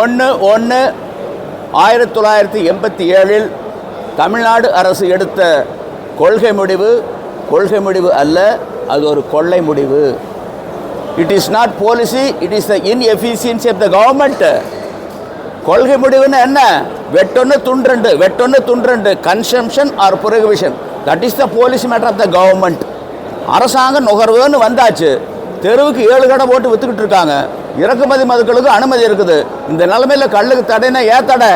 ஒன்று ஒன்று ஆயிரத்தி தொள்ளாயிரத்தி எண்பத்தி ஏழில் தமிழ்நாடு அரசு எடுத்த கொள்கை முடிவு கொள்கை முடிவு அல்ல அது ஒரு கொள்ளை முடிவு. It is not policy it is the inefficiency of the government கொள்கை முடிவுன்னு என்ன? வெட்டொன்று துண்டுண்டு வெட்டொன்று துண்டுண்டு consumption or prohibition that is the policy matter of the government அரசாங்கம் நுகர்வுன்னு வந்தாச்சு. தெருவுக்கு ஏழு கடை போட்டு வித்துக்கிட்டு இருக்காங்க. இறக்குமதி மதுக்களுக்கு அனுமதி இருக்குது. இந்த நிலைமையில் கல்லுக்கு தடைனா ஏன் தடை?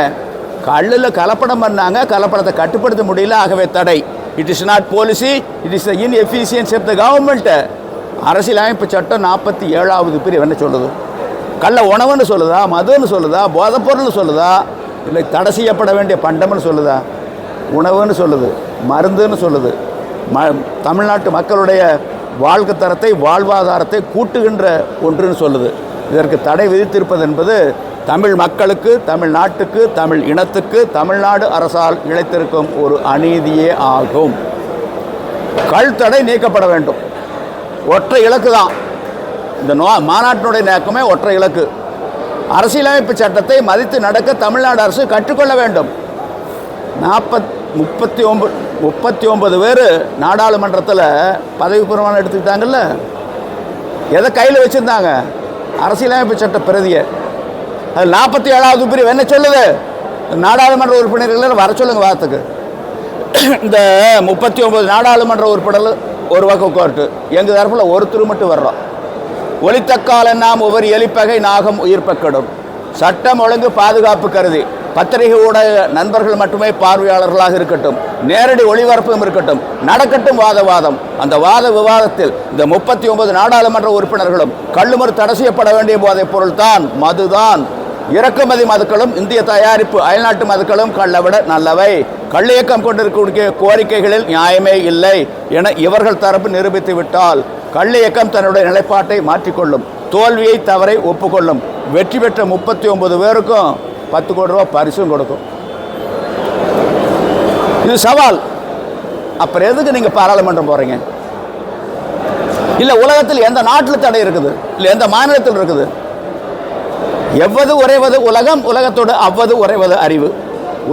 கல்லில் கலப்படம் பண்ணாங்க. கலப்படத்தை கட்டுப்படுத்த முடியல. ஆகவே தடை. It is not policy it is the inefficiency of the government அரசியலமைப்பு சட்டம் நாற்பத்தி ஏழாவது பிரிவு என்ன சொல்லுது? கள்ள உணவுன்னு சொல்லுதா? மதுன்னு சொல்லுதா? போதைப்பொருள்னு சொல்லுதா? இல்லை தடை செய்யப்பட வேண்டிய பண்டம்னு சொல்லுதா? உணவுன்னு சொல்லுது. மருந்துன்னு சொல்லுது. ம தமிழ்நாட்டு மக்களுடைய வாழ்க்கை தரத்தை வாழ்வாதாரத்தை கூட்டுகின்ற ஒன்றுன்னு சொல்லுது. இதற்கு தடை விதித்திருப்பது என்பது தமிழ் மக்களுக்கு தமிழ்நாட்டுக்கு தமிழ் இனத்துக்கு தமிழ்நாடு அரசால் இழைத்திருக்கும் ஒரு அநீதியே ஆகும். கல் தடை நீக்கப்பட வேண்டும். ஒற்றை இலக்கு தான். இந்த நோ மாநாட்டினுடைய நோக்கமே ஒற்றை இலக்கு. அரசியலமைப்பு சட்டத்தை மதித்து நடக்க தமிழ்நாடு அரசு கற்றுக்கொள்ள வேண்டும். நாற்பத் முப்பத்தி ஒன்பது முப்பத்தி ஒன்பது பேர் நாடாளுமன்றத்தில் பதவி பிரமாணம் எடுத்துக்கிட்டாங்கல்ல? எதை கையில் வச்சுருந்தாங்க? அரசியலமைப்பு சட்ட பிரதியை. அது நாற்பத்தி ஏழாவது பிரிவு என்ன சொல்லுது? நாடாளுமன்ற உறுப்பினர்கள் வர சொல்லுங்க வார்த்தைக்கு. இந்த முப்பத்தி ஒன்பது நாடாளுமன்ற உறுப்பினர்கள் ஒரு பக்கம் கோர்ட்டு எங்கள் தரப்பில் ஒருத்தர் மட்டும் வர்றோம். ஒளித்தக்கால நாம் ஒவ்வொரு எலிப்பகை நாகம் உயிர்ப்பக்கடும். சட்டம் ஒழுங்கு பாதுகாப்பு கருதி. பத்திரிகை ஊடக நண்பர்கள் மட்டுமே பார்வையாளர்களாக இருக்கட்டும் நேரடி ஒளிபரப்பும் இருக்கட்டும் நடக்கட்டும் வாதவாதம் அந்த வாத விவாதத்தில் இந்த முப்பத்தி ஒன்பது நாடாளுமன்ற உறுப்பினர்களும் கள்ளுமறு தடை செய்யப்பட வேண்டிய போதைப் பொருள்தான் மதுதான். இறக்குமதி மதுக்களும் இந்திய தயாரிப்பு அயல்நாட்டு மதுக்களும் கள்ள விட நல்லவை. கள்ளியக்கம் கொண்டிருக்கக்கூடிய கோரிக்கைகளில் நியாயமே இல்லை என இவர்கள் தரப்பு நிரூபித்து விட்டால் கள்ளியக்கம் தன்னுடைய நிலைப்பாட்டை மாற்றிக்கொள்ளும் தோல்வியை தவறை ஒப்புக்கொள்ளும். வெற்றி பெற்ற முப்பத்தி ஒன்பது பேருக்கும் பத்து கோடி ரூபா பரிசும் கொடுக்கும். இது சவால். அப்புறம் எதுக்கு நீங்கள் பாராளுமன்றம் போறீங்க? இல்லை உலகத்தில் எந்த நாட்டில் தடை இருக்குது? இல்லை எந்த மாநிலத்தில் இருக்குது? எவ்வது உறைவது உலகம்? உலகத்தோடு அவ்வது உறைவது அறிவு.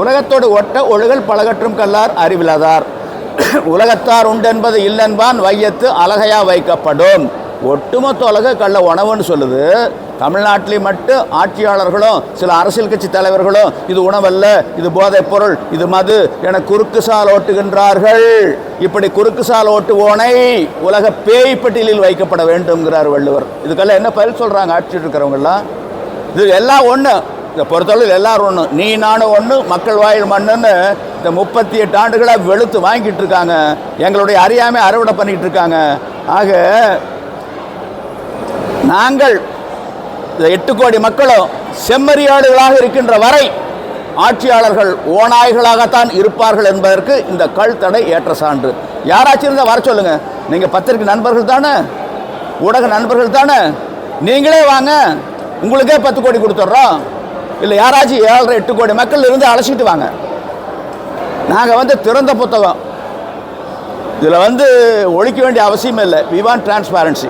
உலகத்தோடு ஒட்ட ஒழுகல் பழகற்றும் கல்லார் அறிவிலதார். உலகத்தார் உண்டென்பது இல்லென்பான் வையத்து அழகையா வைக்கப்படும். ஒட்டுமொத்த உலக கள்ள உணவுன்னு சொல்லுது. தமிழ்நாட்டில் மட்டும் ஆட்சியாளர்களும் சில அரசியல் கட்சி தலைவர்களும் இது உணவல்ல இது போதைப் பொருள் இது மது என குறுக்கு சால் ஓட்டுகின்றார்கள். இப்படி குறுக்கு சால் ஓட்டுவோனை உலக பேய் பட்டியலில் வைக்கப்பட வேண்டும்ங்கிறார் வள்ளுவர். இதுக்கெல்லாம் என்ன பதில் சொல்கிறாங்க ஆட்சி இருக்கிறவங்கெல்லாம்? இது எல்லாம் ஒன்று இந்த பொறுத்தளவில் எல்லாரும் ஒன்று நீ நானும் ஒன்று மக்கள் வாயில் மண்ணுன்னு இந்த முப்பத்தி எட்டு ஆண்டுகளாக வெளுத்து வாங்கிட்டு இருக்காங்க. எங்களுடைய அறியாமை அறுவடை பண்ணிக்கிட்டு இருக்காங்க. ஆக நாங்கள் எட்டு கோடி மக்களும் செம்மறியாடுகளாக இருக்கின்ற வரை ஆட்சியாளர்கள் ஓநாய்களாகத்தான் இருப்பார்கள் என்பதற்கு இந்த கல் தடை ஏற்ற சான்று. யாராச்சும் இருந்தால் வர சொல்லுங்க. நீங்கள் பத்திரிகை நண்பர்கள் தானே? ஊடக நண்பர்கள் தானே? நீங்களே வாங்க. உங்களுக்கே பத்து கோடி கொடுத்துட்றோம். இல்லை யாராச்சும் ஏழரை எட்டு கோடி மக்கள் இருந்து அழைச்சிட்டு வாங்க. நாங்கள் வந்து திறந்த புத்தகம். இதில் வந்து ஒழிக்க வேண்டிய அவசியம் இல்லை. வி வாண்ட் டிரான்ஸ்பாரன்சி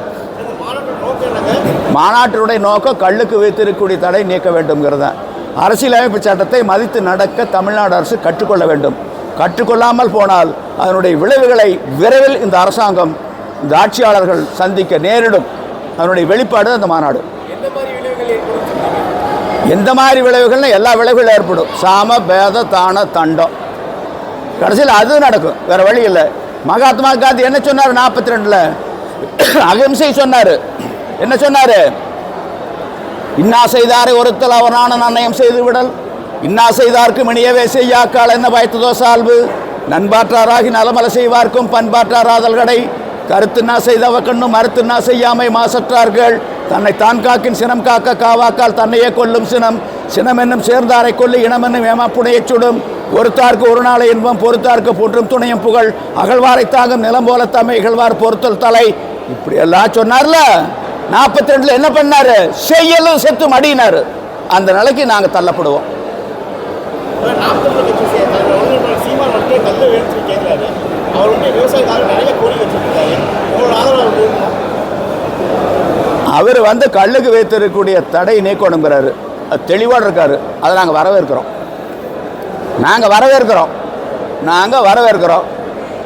மாநாட்டினுடைய நோக்கம் கல்லுக்கு வைத்திருக்கக்கூடிய தடை நீக்க வேண்டும்ங்கிறது தான் அரசியலமைப்பு சட்டத்தை மதித்து நடக்க தமிழ்நாடு அரசு கற்றுக்கொள்ள வேண்டும் கற்றுக்கொள்ளாமல் போனால் அதனுடைய விளைவுகளை விரைவில் இந்த அரசாங்கம் இந்த ஆட்சியாளர்கள் சந்திக்க நேரிடும் அதனுடைய வெளிப்பாடு அந்த மாநாடு எந்த மாதிரி விளைவுகள்னு எல்லா விளைவுகளும் ஏற்படும் சாம பேத தான தண்டம் கடைசியில் அது நடக்கும் வேறு வழி இல்லை மகாத்மா காந்தி என்ன சொன்னார் நாற்பத்தி ரெண்டில் அகிம்சை சொன்னார் என்ன சொன்னாரு? இன்னா செய்தாரை ஒருத்தல் அவனான நன்னயம் செய்து விடல் இன்னா செய்தார்க்கு மினியவே செய்யாக்கால் என்ன பயத்ததோ சால்வு. நண்பாற்றாராகி நலமல செய்வார்க்கும் பண்பாற்றாராதல் கடை. கருத்துனா செய்தவ கண்ணும் மறுத்துனா செய்யாமை மாசற்றார்கள். தன்னை தான் காக்கின் சினம் காக்க காவாக்கால் தன்னையே கொல்லும் சினம். சினம் என்னும் சேர்ந்தாரை கொல்லி இனம் என்னும் ஏமாப்புடையச் சுடும். ஒருத்தார்க்கு ஒரு நாளை இன்பம் பொறுத்தார்க்கு போன்றும் துணையும் புகழ். அகழ்வாரை தாங்கும் நிலம் போல தம்மை இகழ்வார் பொறுத்தல் தலை. இப்படியெல்லாம் சொன்னார்ல? நாற்பத்தி ரெண்டுல என்ன பண்ணாரு? செய்யலும் செத்து மடியினாரு அந்த நிலைக்கு நாங்க தள்ளப்படுவோம். அவர் வந்து கல்லுக்கு வைத்திருக்கக்கூடிய தடை நீக்கணுங்கிறாரு. தெளிவோடு இருக்கார். அதை நாங்கள் வரவேற்கிறோம். நாங்கள் வரவேற்கிறோம். நாங்கள் வரவேற்கிறோம்.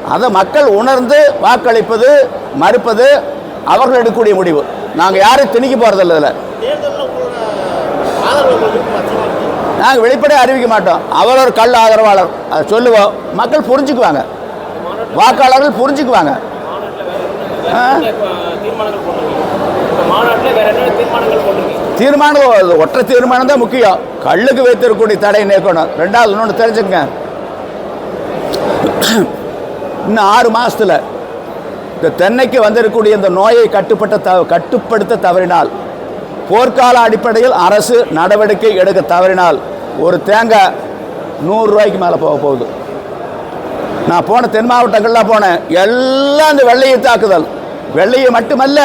அதை மக்கள் உணர்ந்து வாக்களிப்பது மறுப்பது அவர்கள் எடுக்கக்கூடிய முடிவு. நாங்கள் யாரையும் திணிக்க போகிறதில்ல இதில். நாங்கள் வெளிப்படையாக அறிவிக்க மாட்டோம். அவர் ஒரு கல் ஆதரவாளர். அதை சொல்லுவோம். மக்கள் புரிஞ்சுக்குவாங்க. வாக்காளர்கள் புரிஞ்சுக்குவாங்க. தீர்மானம் ஒற்றை தீர்மானம் தான் முக்கியம். கல்லுக்கு வைத்திருக்கக்கூடிய தடை நீக்கணும். ரெண்டாவது இன்னொன்று தெரிஞ்சுக்கங்க. இன்னும் ஆறு மாசத்துல இந்த தென்னைக்கு வந்திருக்கக்கூடிய இந்த நோயை கட்டுப்பட்ட த கட்டுப்படுத்த தவறினால் போர்க்கால அடிப்படையில் அரசு நடவடிக்கை எடுக்க தவறினால் ஒரு தேங்காய் நூறுரூவாய்க்கு மேலே போக போகுது. நான் போன தென் மாவட்டங்கள்லாம் போனேன். எல்லாம் இந்த வெள்ளையை தாக்குதல். வெள்ளையை மட்டுமல்ல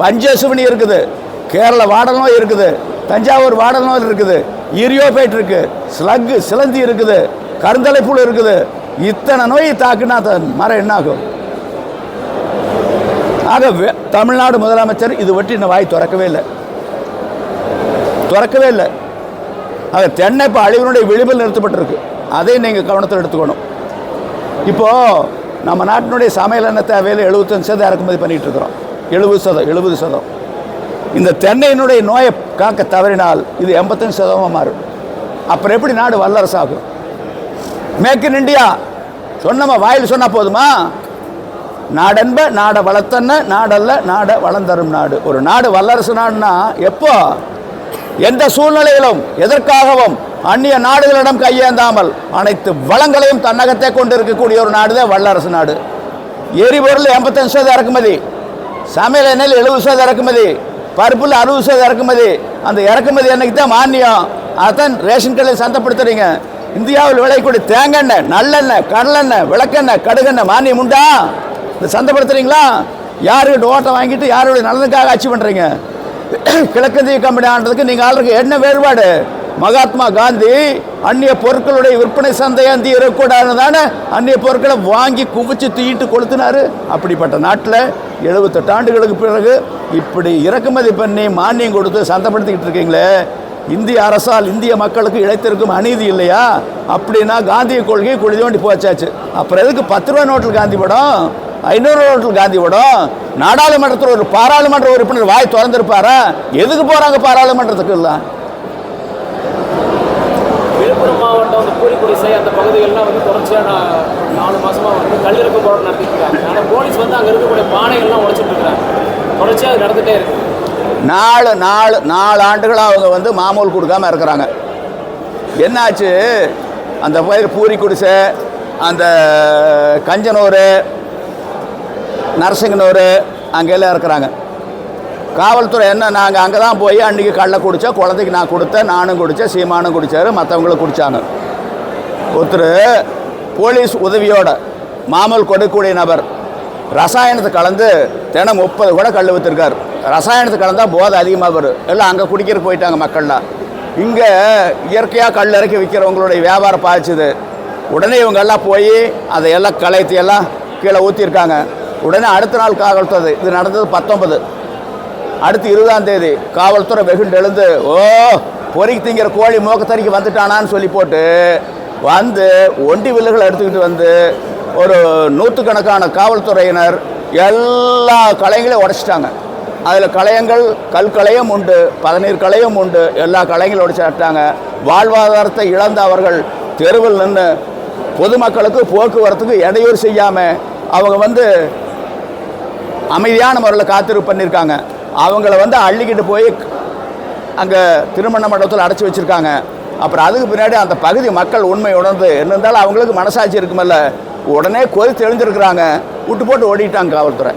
பஞ்சசுவனி இருக்குது. கேரள வாடல் நோய் இருக்குது. தஞ்சாவூர் வாடல் நோய் இருக்குது. இரியோபேட் இருக்கு. ஸ்லக்கு சிலந்தி இருக்குது. கருந்தலை புழு இருக்குது. இத்தனை நோயை தாக்குனா மரம் என்ன ஆகும் ஆக தமிழ்நாடு முதலமைச்சர் இது வட்டி இன்னும் வாய் திறக்கவே இல்லை. திறக்கவே இல்லை. ஆக தென்னை இப்போ அழிவினுடைய விளிம்பில் நிறுத்தப்பட்டிருக்கு. அதை நீங்கள் கவனத்தில் எடுத்துக்கணும். இப்போது நம்ம நாட்டினுடைய சமையல் எண்ணெய் தேவையில் எழுபத்தஞ்சு சதம் இறக்குமதி பண்ணிகிட்டு இருக்கிறோம். எழுபது சதம் எழுபது சதம் இந்த தென்னையினுடைய நோயை காக்க தவறினால் இது எண்பத்தஞ்சு சதமாக மாறும். அப்புறம் எப்படி நாடு வல்லரசு ஆகும் மேக் இன் இண்டியா சொன்னமா? வாயில் சொன்னால் போதுமா? நாடென்ப நாட வளர்த்தன்ன நாடல்ல நாட வளர்ந்தரும் நாடு. ஒரு நாடு வல்லரசு நாடுனா எப்போ? எந்த சூழ்நிலையிலும் எதற்காகவும் அந்நிய நாடுகளிடம் கையேந்தாமல் அனைத்து வளங்களையும் தன்னகத்தே கொண்டு இருக்கக்கூடிய ஒரு நாடு தான் வல்லரசு நாடு. எரிபொருள் எண்பத்தஞ்சு சதவீதம் இறக்குமதி சமையல் எண்ணெயில் எழுபது சதவீதம் இறக்குமதி பருப்பில் அறுபது சதவீதம் இறக்குமதி அந்த இறக்குமதி எண்ணெய்க்கு தான் மானியம்? அதான் ரேஷன் கடையில் சந்தப்படுத்துறீங்க. இந்தியாவில் விளையக்கூடிய தேங்காய் எண்ணெய் நல்லெண்ணெய் கடலெண்ணெய் விளக்கெண்ணெய் கடுகெண்ணெய் மானியம் உண்டா? இந்த சந்தைப்படுத்துறீங்களா யாருக்கிட்ட ஓட்டை வாங்கிட்டு யாருடைய நலனுக்காக ஆட்சி பண்ணுறீங்க கிழக்கந்திய கம்பெனி ஆண்டதுக்கு நீங்கள் ஆளுக்கு என்ன வேறுபாடு? மகாத்மா காந்தி அந்நிய பொருட்களுடைய விற்பனை சந்தையாந்தி இருக்கக்கூடாது தானே? அந்நிய பொருட்களை வாங்கி குவிச்சு தூக்கிட்டு கொளுத்தினாரு. அப்படிப்பட்ட நாட்டில் எழுபத்தெட்டு ஆண்டுகளுக்கு பிறகு இப்படி இறக்குமதி பண்ணி மானியம் கொடுத்து சந்தைப்படுத்திக்கிட்டு இருக்கீங்களே. இந்திய அரசால் இந்திய மக்களுக்கு இழைத்திருக்கும் அநீதி இல்லையா? அப்படின்னா காந்திய கொள்கை குழி தோண்டி போச்சாச்சு. அப்புறம் எதுக்கு பத்து ரூபா நோட்டில் காந்தி படம்? ஐநூறு நோட்டில் காந்தி படம் நாடாளுமன்றத்தில் ஒரு பாராளுமன்ற உறுப்பினர் வாய் திறந்திருப்பாரா? எதுக்கு போகிறாங்க பாராளுமன்றத்துக்கு இல்லை விழுப்புரம் மாவட்டம் அந்த பூரிக்குடிசை அந்த பகுதிகள்லாம் வந்து தொடர்ச்சியாக நாலு மாசமா வந்து கல்லிறக்க போராட்டம் நடத்திட்டு ஆனால் போலீஸ் வந்து அங்கே இருக்கக்கூடிய பானைகள்லாம் உடைச்சிட்டு இருக்காங்க தொடர்ச்சியாக அது நடந்துகிட்டே இருக்கு. நாலு நாலு நாலு ஆண்டுகளாக அவங்க வந்து மாமூல் கொடுக்காம இருக்கிறாங்க. என்னாச்சு? அந்த பயிர் பூரி குடிசை அந்த கஞ்சனூர் நரசிங்கனூர் அங்கெல்லாம் இருக்கிறாங்க. காவல்துறை என்ன நாங்கள் அங்கே தான் போய் அன்றைக்கி கள்ள குடித்தோம் குழந்தைக்கு நான் கொடுத்தேன் நானும் குடித்தேன் சீமானும் குடித்தார் மற்றவங்களும் குடித்தாங்க ஒருத்தர் போலீஸ் உதவியோட மாமூல் கொடுக்கக்கூடிய நபர் ரசாயனத்தை கலந்து தினம் முப்பது கூட கல் விற்றுருக்கார் ரசாயனத்தை கலந்தால் போதை அதிகமாக வரும். எல்லாம் அங்கே குடிக்கிற போயிட்டாங்க மக்கள்லாம். இங்கே இயற்கையாக கல் இறக்கி விற்கிறவங்களுடைய வியாபாரம் பாதிச்சுது. உடனே இவங்கெல்லாம் போய் போய் அதையெல்லாம் களைத்து எல்லாம் கீழே ஊற்றிருக்காங்க உடனே அடுத்த நாள் காவல்துறை இது நடந்தது பத்தொன்பது. அடுத்து இருபதாம் தேதி காவல்துறை வெகுண்டு எழுந்து ஓ பொறிக்கு திங்கிற கோழி மூக்கத்தறிக்கு வந்துட்டானான்னு சொல்லி போட்டு வந்து ஒண்டி வில்லுகளை எடுத்துக்கிட்டு வந்து ஒரு நூற்றுக்கணக்கான காவல்துறையினர் எல்லா கலைகளையும் உடைச்சிட்டாங்க. அதில் கலையங்கள் கல்கலையும் உண்டு பதநீர் கலையும் உண்டு எல்லா கலைகளும் உடைச்சாட்டாங்க வாழ்வாதாரத்தை இழந்த அவர்கள் தெருவில் நின்று பொதுமக்களுக்கு போக்குவரத்துக்கு இடையூறு செய்யாமல் அவங்க வந்து அமைதியான முறையில் காத்திருப்பு பண்ணியிருக்காங்க அவங்கள வந்து அள்ளிக்கிட்டு போய் அங்கே திருமண மண்டபத்தில் அடைச்சி வச்சுருக்காங்க. அப்புறம் அதுக்கு பின்னாடி அந்த பகுதி மக்கள் உண்மை உணர்ந்து என்ன இருந்தாலும் அவங்களுக்கு மனசாட்சி இருக்குமல்ல. உடனே கொதி தெளிஞ்சிருக்கிறாங்க. விட்டு போட்டு ஓடிட்டாங்க காவல்துறை.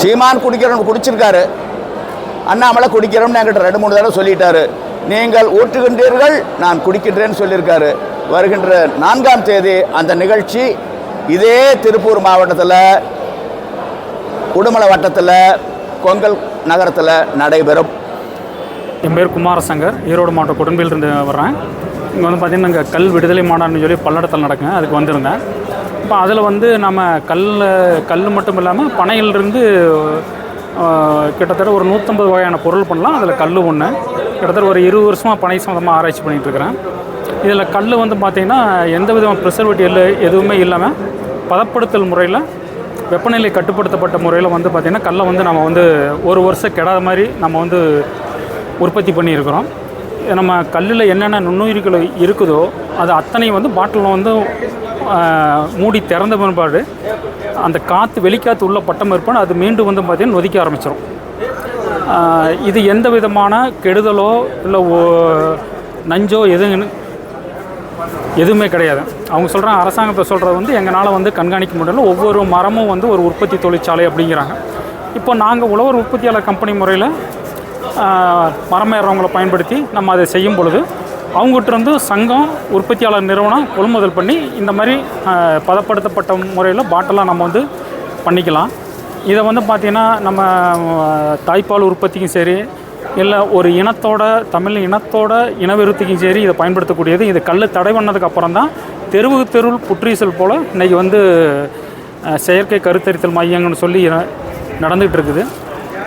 சீமான் குடிக்கிறவன் குடிச்சிருக்காரு. அண்ணாமலை குடிக்கிறோம்னு என்கிட்ட ரெண்டு மூணு தடவை சொல்லிட்டாரு. நீங்கள் ஊற்றுகின்றீர்கள் நான் குடிக்கின்றேன்னு சொல்லியிருக்காரு. வருகின்ற நான்காம் தேதி அந்த நிகழ்ச்சி இதே திருப்பூர் மாவட்டத்தில் உடுமலை வட்டத்தில் கொங்கல் நகரத்தில் நடைபெறும். என் பேர் குமாரசங்கர். ஈரோடு மாவட்டம் கொடும்பிலிருந்து வர்றேன். இங்கே வந்து பார்த்திங்கன்னா இங்கே கல் விடுதலை மாநாடுன்னு சொல்லி பல்லடத்தில் நடக்குங்க அதுக்கு வந்திருந்தேன். இப்போ அதில் வந்து நம்ம கல் கல் மட்டும் இல்லாமல் பனையிலிருந்து கிட்டத்தட்ட ஒரு நூற்றம்பது வகையான பொருள் பண்ணலாம். அதில் கல் ஒன்று கிட்டத்தட்ட ஒரு இருபது வருஷமாக பனை சம்மந்தமாக ஆராய்ச்சி பண்ணிகிட்டு இருக்கிறேன். இதில் கல் வந்து பார்த்திங்கன்னா எந்த விதமான ப்ரிசர்வேட்டிவ் இல்லை எதுவுமே இல்லாமல் பதப்படுத்தல் முறையில் வெப்பநிலை கட்டுப்படுத்தப்பட்ட முறையில் வந்து பார்த்திங்கன்னா கல்லை வந்து நம்ம வந்து ஒரு வருஷம் கெடாத மாதிரி நம்ம வந்து உற்பத்தி பண்ணியிருக்கிறோம். நம்ம கல்லில் என்னென்ன நுண்ணுயிர்கள் இருக்குதோ அது அத்தனை வந்து பாட்டிலில் வந்து மூடி திறந்த பிற்பாடு அந்த காற்று வெளிக்காற்று உள்ள பட்டம் இருப்பான் அது மீண்டும் வந்து பார்த்திங்கன்னா நொதிக்க ஆரம்பிச்சிடும் இது எந்த விதமான கெடுதலோ இல்லை நஞ்சோ எதுவும் எதுவுமே கிடையாது. அவங்க சொல்கிறாங்க அரசாங்கத்தை சொல்கிறது வந்து எங்களால் வந்து கண்காணிக்க முடியல. ஒவ்வொரு மரமும் வந்து ஒரு உற்பத்தி தொழிற்சாலை அப்படிங்கிறாங்க. இப்போ நாங்கள் உழவர் உற்பத்தியாளர் கம்பெனி முறையில் மரம் ஏறவங்களை பயன்படுத்தி நம்ம அதை செய்யும் பொழுது அவங்ககிட்ட இருந்து சங்கம் உற்பத்தியாளர் நிறுவனம் கொள்முதல் பண்ணி இந்த மாதிரி பதப்படுத்தப்பட்ட முறையில் பாட்டெல்லாம் நம்ம வந்து பண்ணிக்கலாம். இதை வந்து பார்த்திங்கன்னா நம்ம தாய்ப்பால் உற்பத்திக்கும் சரி இல்லை ஒரு இனத்தோட தமிழ் இனத்தோட இனவிருத்திக்கும் சரி இதை பயன்படுத்தக்கூடியது. இது கல் தடை பண்ணதுக்கு அப்புறம் தான் தெருவுக்கு தெருள் புற்றீசல் போல் இன்றைக்கி வந்து செயற்கை கருத்தரித்தல் மையங்கள்னு சொல்லி நடந்துகிட்டு இருக்குது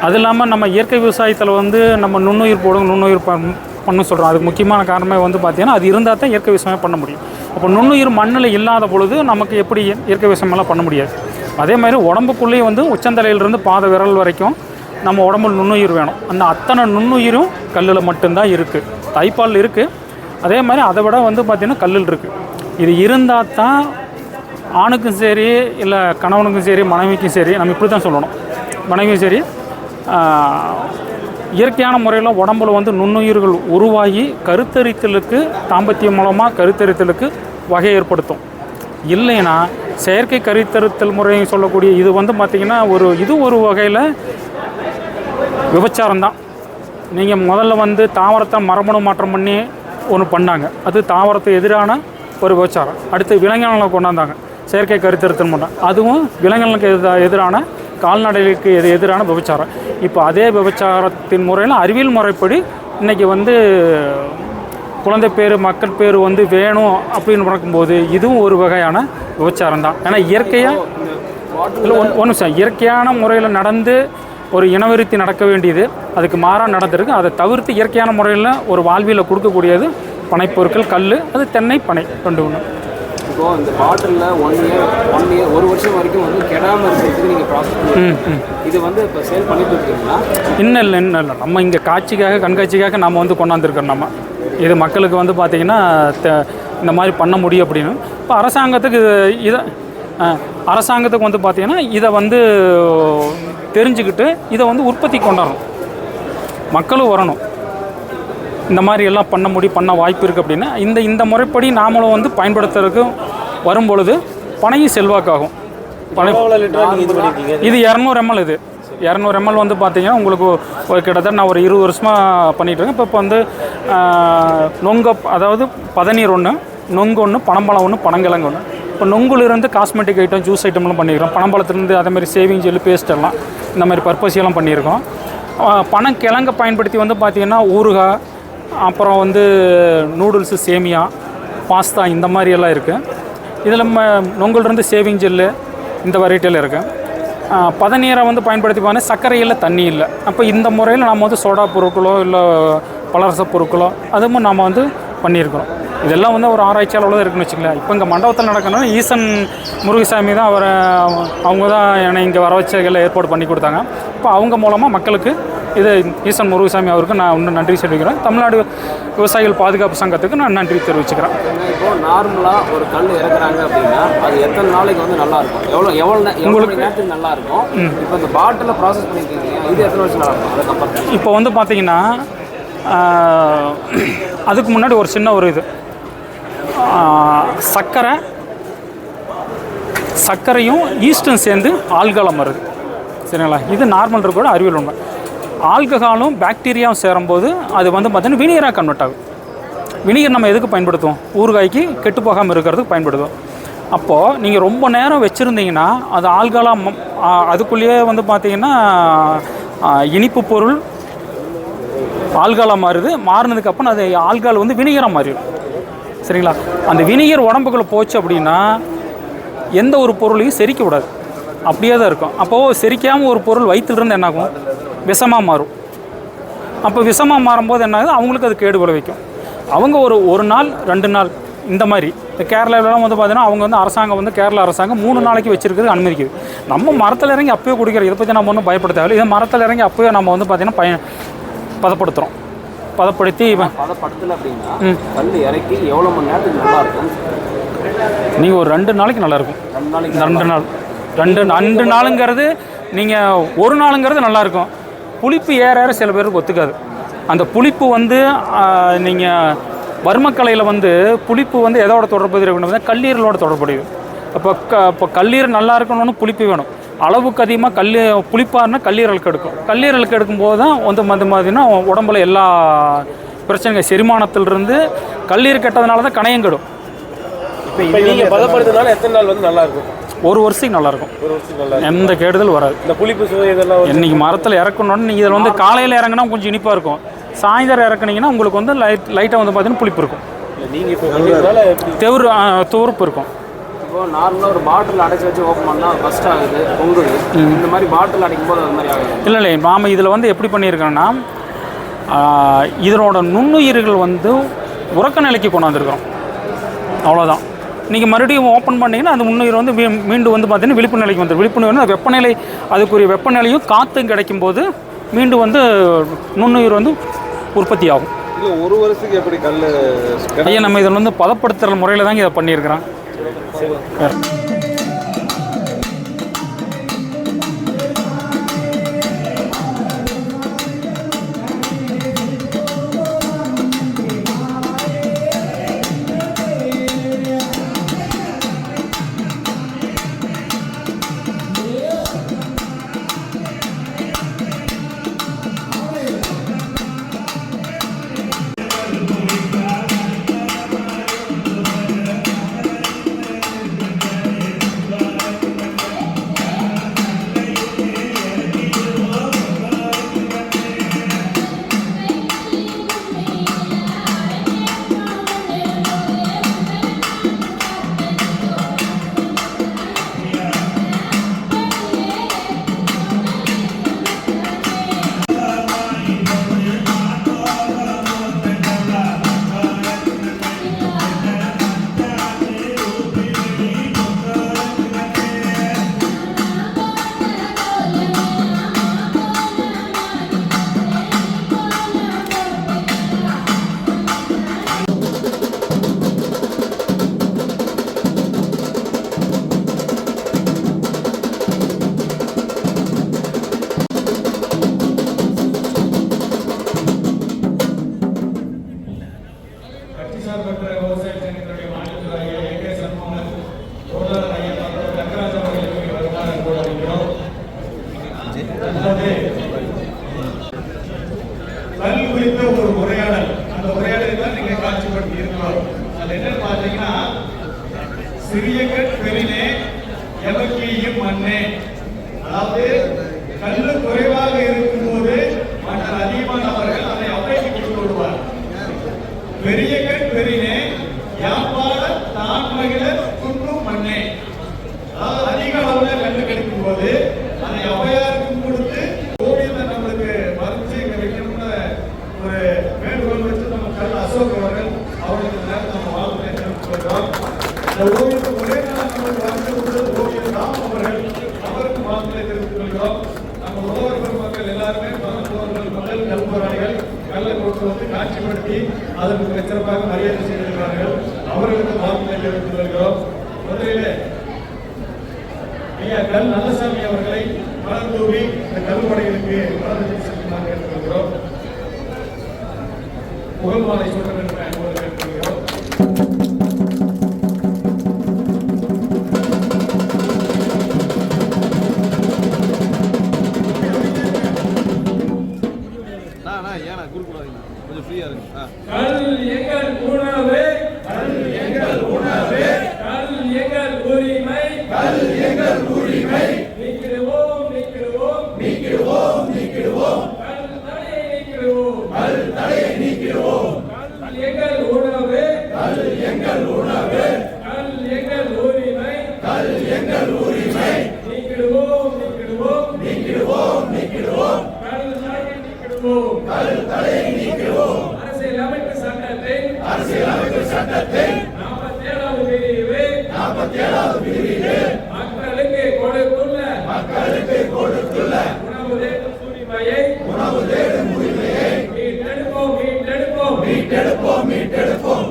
அது இல்லாமல் நம்ம இயற்கை விவசாயத்தில் வந்து நம்ம நுண்ணுயிர் போடும் நுண்ணுயிர் பண் பண்ண சொல்கிறோம் அதுக்கு முக்கியமான காரணமே வந்து பார்த்திங்கன்னா அது இருந்தால் தான் இயற்கை விவசாயம் பண்ண முடியும். அப்போ நுண்ணுயிர் மண்ணில் இல்லாத பொழுது நமக்கு எப்படி இயற்கை விவசாயமெல்லாம் பண்ண முடியாது. அதே மாதிரி உடம்புக்குள்ளேயே வந்து உச்சந்தலையிலிருந்து பாத விரல் வரைக்கும் நம்ம உடம்புல நுண்ணுயிர் வேணும். அந்த அத்தனை நுண்ணுயிரும் கல்லில் மட்டும்தான் இருக்குது தைப்பால் இருக்குது அதே மாதிரி அதை விட வந்து பார்த்திங்கன்னா கல்லில் இருக்குது இது இருந்தால் தான் ஆணுக்கும் சரி இல்லை கணவனுக்கும் சரி மனைவிக்கும் சரி நம்ம இப்படி தான் சொல்லணும். மனைவியும் சரி இயற்கையான முறையில் உடம்புல வந்து நுண்ணுயிர்கள் உருவாகி கருத்தரித்தலுக்கு தாம்பத்தியம் மூலமாக கருத்தரித்தலுக்கு வகை ஏற்படுத்தும். இல்லைன்னா செயற்கை கருத்தருத்தல் முறைன்னு சொல்லக்கூடிய இது வந்து பார்த்திங்கன்னா ஒரு இது ஒரு வகையில் விபச்சாரம் தான் நீங்கள் முதல்ல வந்து தாவரத்தை மரபணு மாற்றம் பண்ணி ஒன்று பண்ணாங்க. அது தாவரத்துக்கு எதிரான ஒரு விபச்சாரம். அடுத்து விலங்கினங்களை கொண்டாந்தாங்க. செயற்கை கருத்தறுத்தல் பண்ணாங்க அதுவும் விலங்கினங்களுக்கு எதிரா எதிரான கால்நடைகளுக்கு எது எதிரான விபச்சாரம். இப்போ அதே விபச்சாரத்தின் முறையில் அறிவியல் முறைப்படி இன்றைக்கி வந்து குழந்தை பேர் மக்கள் பேர் வந்து வேணும் அப்படின்னு நடக்கும்போது இதுவும் ஒரு வகையான விபச்சாரம் தான் ஏன்னா இயற்கையாக இல்லை ஒன் ஒன்று சார் இயற்கையான முறையில் நடந்து ஒரு இனவிருத்தி நடக்க வேண்டியது. அதுக்கு மாறாக நடந்திருக்கு. அதை தவிர்த்து இயற்கையான முறையில் ஒரு வாழ்வியலை கொடுக்கக்கூடியது பனைப்பொருட்கள் கல் அது தென்னை பனை ரெண்டு ஒன்று இப்போ இந்த பாட்டிலில் ஒன் இயர் ஒன் இயர் ஒரு வருஷம் வரைக்கும் வந்து கெடாமல் இருக்கிறதுக்கு நீங்கள் ப்ராசஸ் இது வந்து இப்போ சேல் பண்ணிட்டு இருக்கீங்களா? இன்னும் இல்லை இன்னும் இல்லை. நம்ம இங்கே காட்சிக்காக கண்காட்சிக்காக நம்ம வந்து கொண்டாந்துருக்கோம் நம்ம. இது மக்களுக்கு வந்து பார்த்திங்கன்னா இந்த மாதிரி பண்ண முடியும் அப்படின்னு. இப்போ அரசாங்கத்துக்கு இது- அரசாங்கத்துக்கு வந்து பார்த்திங்கன்னா இதை வந்து தெரிஞ்சுக்கிட்டு இதை வந்து உற்பத்தி கொண்டாடணும் மக்களும் வரணும். இந்த மாதிரி எல்லாம் பண்ண முடியும் பண்ண வாய்ப்பு இருக்குது அப்படின்னா இந்த இந்த முறைப்படி நாமளும் வந்து பயன்படுத்துறதுக்கு வரும்பொழுது பனையும் செல்வாக்காகும். பனை இது இரநூறு எம்எல் இது. இரநூறு எம்எல் வந்து பார்த்தீங்கன்னா உங்களுக்கு ஒரு கிட்டத்தட்ட நான் ஒரு இருபது வருஷமாக பண்ணிகிட்டு இருக்கேன். இப்போ இப்போ வந்து நொங்க அதாவது பதநீர் ஒன்று நொங்கு ஒன்று பனம்பழம் ஒன்று பனங்கிழங்கு ஒன்று இப்போ நொங்குலேருந்து காஸ்மெட்டிக் ஐட்டம் ஜூஸ் ஐட்டம்லாம் பண்ணியிருக்கோம் பனம்பழத்துலேருந்து அதே மாதிரி சேவிங் ஜெல்லு பேஸ்ட் எல்லாம் இந்த மாதிரி பர்பஸ் எல்லாம் பண்ணியிருக்கோம் பணம் பனங்கிழங்கை பயன்படுத்தி வந்து பார்த்திங்கன்னா ஊறுகாய் அப்புறம் வந்து நூடுல்ஸு சேமியா பாஸ்தா இந்த மாதிரி எல்லாம் இருக்குது இதில் நம்ம நொங்கல்லேருந்து சேவிங் ஜெல்லு இந்த வெரைட்டியில் இருக்குது பதநீரை வந்து பயன்படுத்தி பார்த்தா சர்க்கரை இல்லை தண்ணி இல்லை. அப்போ இந்த முறையில் நம்ம வந்து சோடா பொருட்களோ இல்லை பலரச பொருட்களோ அதுவும் நம்ம வந்து பண்ணியிருக்கிறோம். இதெல்லாம் வந்து ஒரு ஆராய்ச்சியாளர் தான் இருக்குன்னு வச்சுங்களேன் இப்போ இங்கே மண்டபத்தில் நடக்கணும்னா ஈசன் முருகசாமி தான் அவரை அவங்க தான் என்னை இங்கே வர வச்சு எல்லாம் ஏற்பாடு பண்ணி கொடுத்தாங்க. இப்போ அவங்க மூலமாக மக்களுக்கு இது ஈசன் முருகசாமி அவருக்கு நான் இன்னும் நன்றி தெரிவிக்கிறேன். தமிழ்நாடு விவசாயிகள் பாதுகாப்பு சங்கத்துக்கு நான் நன்றி தெரிவிச்சுக்கிறேன். இப்போ நார்மலாக ஒரு கல் இறக்குறாங்க அப்படின்னா அது எத்தனை நாளைக்கு வந்து நல்லா இருக்கும்? எவ்வளோ எவ்வளோ மணி நேரத்துக்கு நல்லா இருக்கும்? இப்போ இந்த பாட்டிலில் ப்ராசஸ் பண்ணியிருக்கீங்க இது எத்தனை வருஷம் நல்லா இருக்கும்? இப்போ வந்து பார்த்தீங்கன்னா அதுக்கு முன்னாடி ஒரு சின்ன ஒரு இது. சர்க்கரை சர்க்கரையும் ஈஸ்டும் சேர்ந்து ஆல்கலம் வருது. சரிங்களா? இது நார்மல் இருக்கோட அறிவியல் உண்மை. ஆல்கஹாலும் பாக்டீரியாவும் சேரும்போது அது வந்து பார்த்தீங்கன்னா வினிகராக கன்வெர்ட் ஆகும் வினிகர் நம்ம எதுக்கு பயன்படுத்துவோம்? ஊறுகாய்க்கு கெட்டு போகாமல் இருக்கிறதுக்கு பயன்படுத்துவோம். அப்போது நீங்கள் ரொம்ப நேரம் வச்சுருந்தீங்கன்னா அது ஆல்கலா அதுக்குள்ளேயே வந்து பார்த்தீங்கன்னா இனிப்பு பொருள் ஆல்காலாக மாறுது. மாறினதுக்கப்புறம் அது ஆல்கால் வந்து வினிகராக மாறிடும். சரிங்களா? அந்த வினிகர் உடம்புக்குள்ளே போச்சு அப்படின்னா எந்த ஒரு பொருளையும் செரிக்க விடாது. அப்படியே தான் இருக்கும். அப்போது செரிக்காமல் ஒரு பொருள் வயிற்றுலேருந்து என்னாகும்? விஷமாக மாறும். அப்போ விஷமாக மாறும்போது என்ன ஆகுது அவங்களுக்கு அது கேடு விளைவிக்கும் அவங்க ஒரு ஒரு நாள் ரெண்டு நாள் இந்த மாதிரி. இந்த கேரளாவிலலாம் வந்து பார்த்தீங்கன்னா அவங்க வந்து அரசாங்கம் வந்து கேரளா அரசாங்கம் மூணு நாளைக்கு வச்சிருக்கிறது அனுமதிக்குது. நம்ம மரத்தில் இறங்கி அப்போயே குடிக்கிறோம் இதை பற்றி நம்ம ஒன்றும் பயப்பட தேவையில்லை. இதை மரத்தில் இறங்கி அப்போயே நம்ம வந்து பார்த்திங்கன்னா பயன் பதப்படுத்துகிறோம் பதப்படுத்தி பதப்படுத்தல அப்படின்னா கல் இறக்கி எவ்வளோ மணி நேரத்துக்கு நல்லா இருக்கும் நீங்கள் ஒரு ரெண்டு நாளைக்கு நல்லாயிருக்கும். ரெண்டு நாளைக்கு ரெண்டு நாள். ரெண்டு ரெண்டு நாளுங்கிறது நீங்கள் ஒரு நாளுங்கிறது நல்லாயிருக்கும். புளிப்பு ஏற ஏற சில பேருக்கு ஒத்துக்காது. அந்த புளிப்பு வந்து நீங்கள் வர்மக்கலையில் வந்து புளிப்பு வந்து எதோட தொடர்புது அப்படின்னா கல்லீரலோட தொடர்புடையது. அப்போ க இப்போ கல்லீரல் நல்லா இருக்கணும்னு புளிப்பு வேணும். அளவுக்கு அதிகமாக கல்லீ புளிப்பாருன்னா கல்லீரலுக்கு எடுக்கும். கல்லீரலுக்கு எடுக்கும்போது தான் வந்து வந்து பார்த்தீங்கன்னா உடம்புல எல்லா பிரச்சனைகள் செரிமானத்திலிருந்து கல்லீர் கெட்டதுனால தான் கணையம் கெடும். இப்போ நீங்கள் பதப்படுத்தினால எத்தனை நாள் வந்து நல்லா இருக்கும் ஒரு வருஷத்துக்கு நல்லாயிருக்கும். ஒரு வருஷத்துக்கு நல்லா எந்த கெடுதல் வராது. இந்த புளிப்பு சுவை இதெல்லாம் வந்து இன்னைக்கு மரத்தில் இறக்கணும்னு நீங்கள் இதில் வந்து காலையில் இறங்கினா கொஞ்சம் இனிப்பாக இருக்கும். சாயந்தரம் இறக்குனீங்கன்னா உங்களுக்கு வந்து லைட் லைட்டாக வந்து பார்த்தீங்கன்னா புளிப்பு இருக்கும். நீங்கள் துவர்ப்பு இருக்கும். இப்போ நார்மலாக ஒரு பாட்டில் அடைச்சி வச்சு ஓப்பன் பண்ணால் ஃபஸ்ட் ஆகுது பொங்குது இந்த மாதிரி பாட்டில் அடைக்கும் போது அது மாதிரி ஆகுது. இல்லை இல்லை நாம் இதில் வந்து எப்படி பண்ணியிருக்கோன்னா இதனோட நுண்ணுயிர்கள் வந்து உறக்க நிலைக்கு கொண்டாந்துருக்கிறோம் அவ்வளோதான் நீங்கள் மறுபடியும் ஓப்பன் பண்ணீங்கன்னா அந்த முன்னுயிர் வந்து மீ- மீண்டும் வந்து பார்த்தீங்கன்னா விழிப்பு நிலைக்கு வந்துடும் விழிப்பு நிலை வந்து வெப்பநிலை அதுக்குரிய வெப்பநிலையும் காற்றும் கிடைக்கும் போது மீண்டும் வந்து நுண்ணுயிர் வந்து உற்பத்தி ஆகும். இல்லை ஒரு வருஷத்துக்கு எப்படி கல் ஐயா நம்ம இதில் வந்து பதப்படுத்துகிற முறையில் தாங்க இதை பண்ணியிருக்கிறோம். கல் பெரிய கண் பெரினே யாப்பாட தான் மகிழர் Padre, por esta மீட்டெடுப்போம் மீட்டெடுப்போம்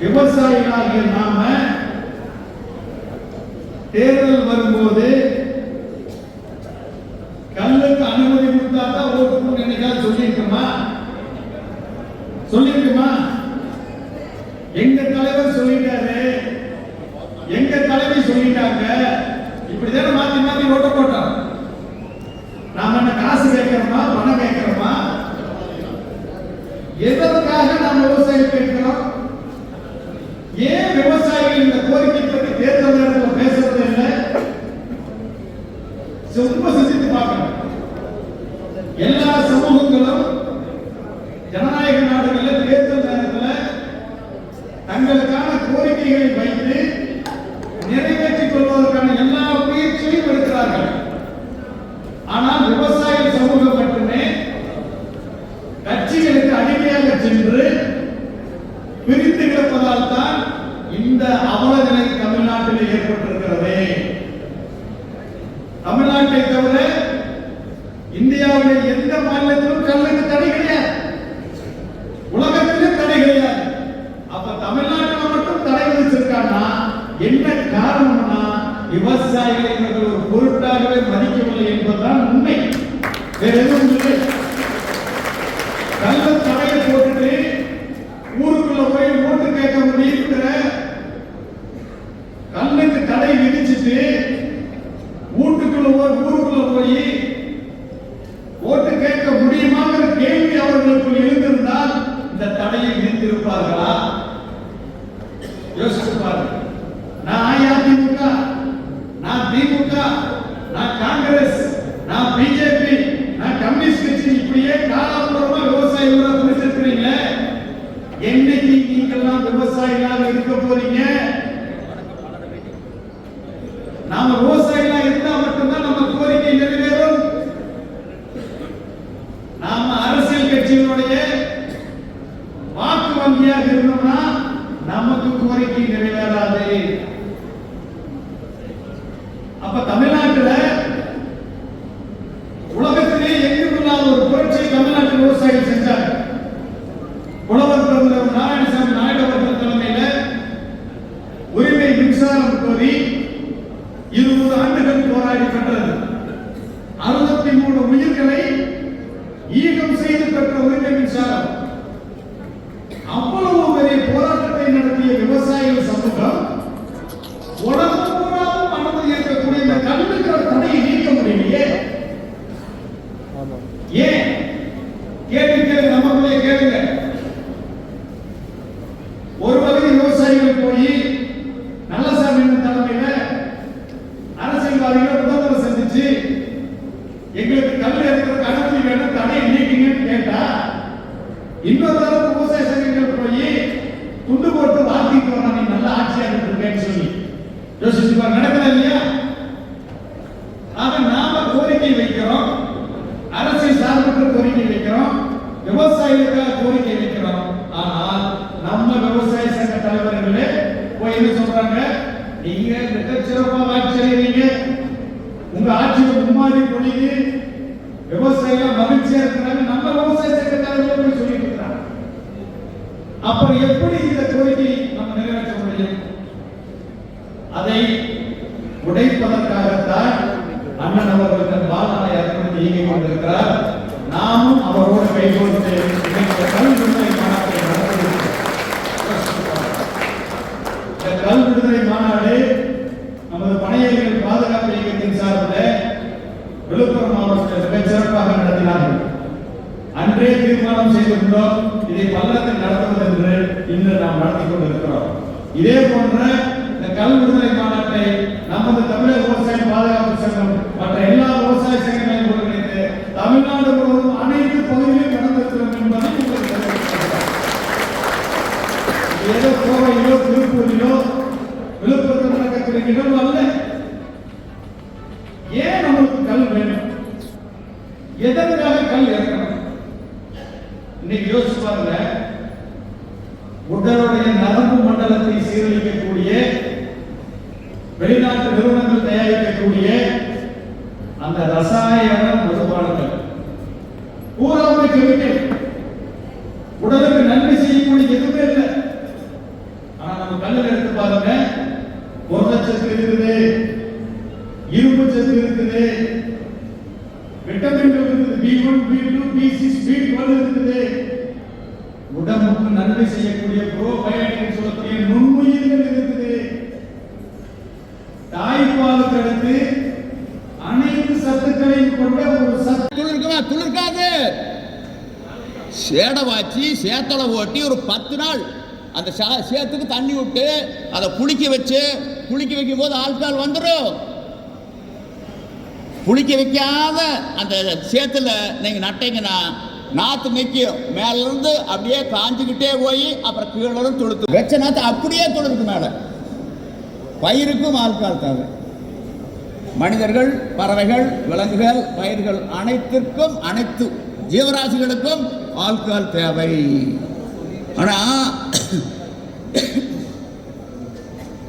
விவசாயிகளாகிய நாம தேர்தல் வரும்போது கல்லுக்கு அனுமதி கொடுத்தா தான் ஓட்டு என்னைக்காவது சொல்லியிருக்கோமா? சொல்லியிருக்கோமா? எங்க தலைவர் சொல்லிட்டார். ഉണ്ടാക്കണം யோசித்து பாருங்க sempre para o endemisado. போய் என்ன சொல்றாங்க? நீங்க மிகச் சிறப்பா ஆட்சி செய்யறீங்க. உங்க ஆட்சியில மும்மாறி பொழிது விவசாயிகள் மகிழ்ச்சியா இருக்கிறாங்க. நம்ம விவசாய சங்க சொல்லிட்டு இருக்கிறாங்க. அப்புறம் எப்படி இந்த கோரிக்கை நம்ம நிறைவேற்ற முடியும்? அதை உடைப்பதற்காகத்தான் அண்ணன் அவர்கள் பாலனை அர்ப்பணித்து இயங்கிக் கொண்டிருக்கிறார். நாமும் அவரோடு கைகோர்த்து இந்த கல் விடுதலை மாநாட்டை நடத்தியிருக்கிறோம். இந்த கல் விடுதலை மாநாடு நமது பணியாளர்கள் பாதுகாப்பு இயக்கத்தின் சார்பில் விழுப்புரம் மாவட்டத்தில் மிகச் சிறப்பாக நடத்தினார்கள் அன்றே தீர்மானம் செய்திருந்தோம் இதை பல்லத்தில் நடத்துவது என்று இன்று நாம் நடத்தி கொண்டிருக்கிறோம். இதே போன்ற இந்த கல் விடுதலை மாநாட்டை நமது தமிழக விவசாய பாதுகாப்பு சங்கம் மற்ற எல்லா விவசாய சங்கங்களையும் ஒருங்கிணைத்து தமிழ்நாடு முழுவதும் தாய்ப்பாலுக்கு அடுத்து அனைத்து சத்துக்களையும் கொண்ட ஒரு சத்து துளிர்க்கவா துளிர்க்காது? சேடை வாச்சி சேத்தலை ஓட்டி ஒரு பத்து நாள் அந்த சேத்துக்கு தண்ணி விட்டு அதை குளிக்க வச்சு குளிக்க வைக்கும் போது ஆட்கள் வந்துடும் புளிக்க வைக்காத அந்த சேத்துல நீங்க நட்டீங்கன்னா நாத்து நிற்கும். மேல இருந்து அப்படியே காஞ்சுக்கிட்டே போய் அப்புறம் கீழே துளுத்து. வெச்ச நாத்து அப்படியே துளுருக்கு மேலே. பயிருக்கும் ஆல்கால் தேவை. மனிதர்கள் பறவைகள் விலங்குகள் பயிர்கள் அனைத்திற்கும் அனைத்து ஜீவராசிகளுக்கும் ஆல்கால் தேவை. ஆனா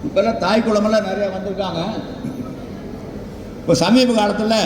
இப்போல்லாம் தாய் குளமெல்லாம் நிறைய வந்திருக்காங்க. இப்போ சமீப காலத்தில்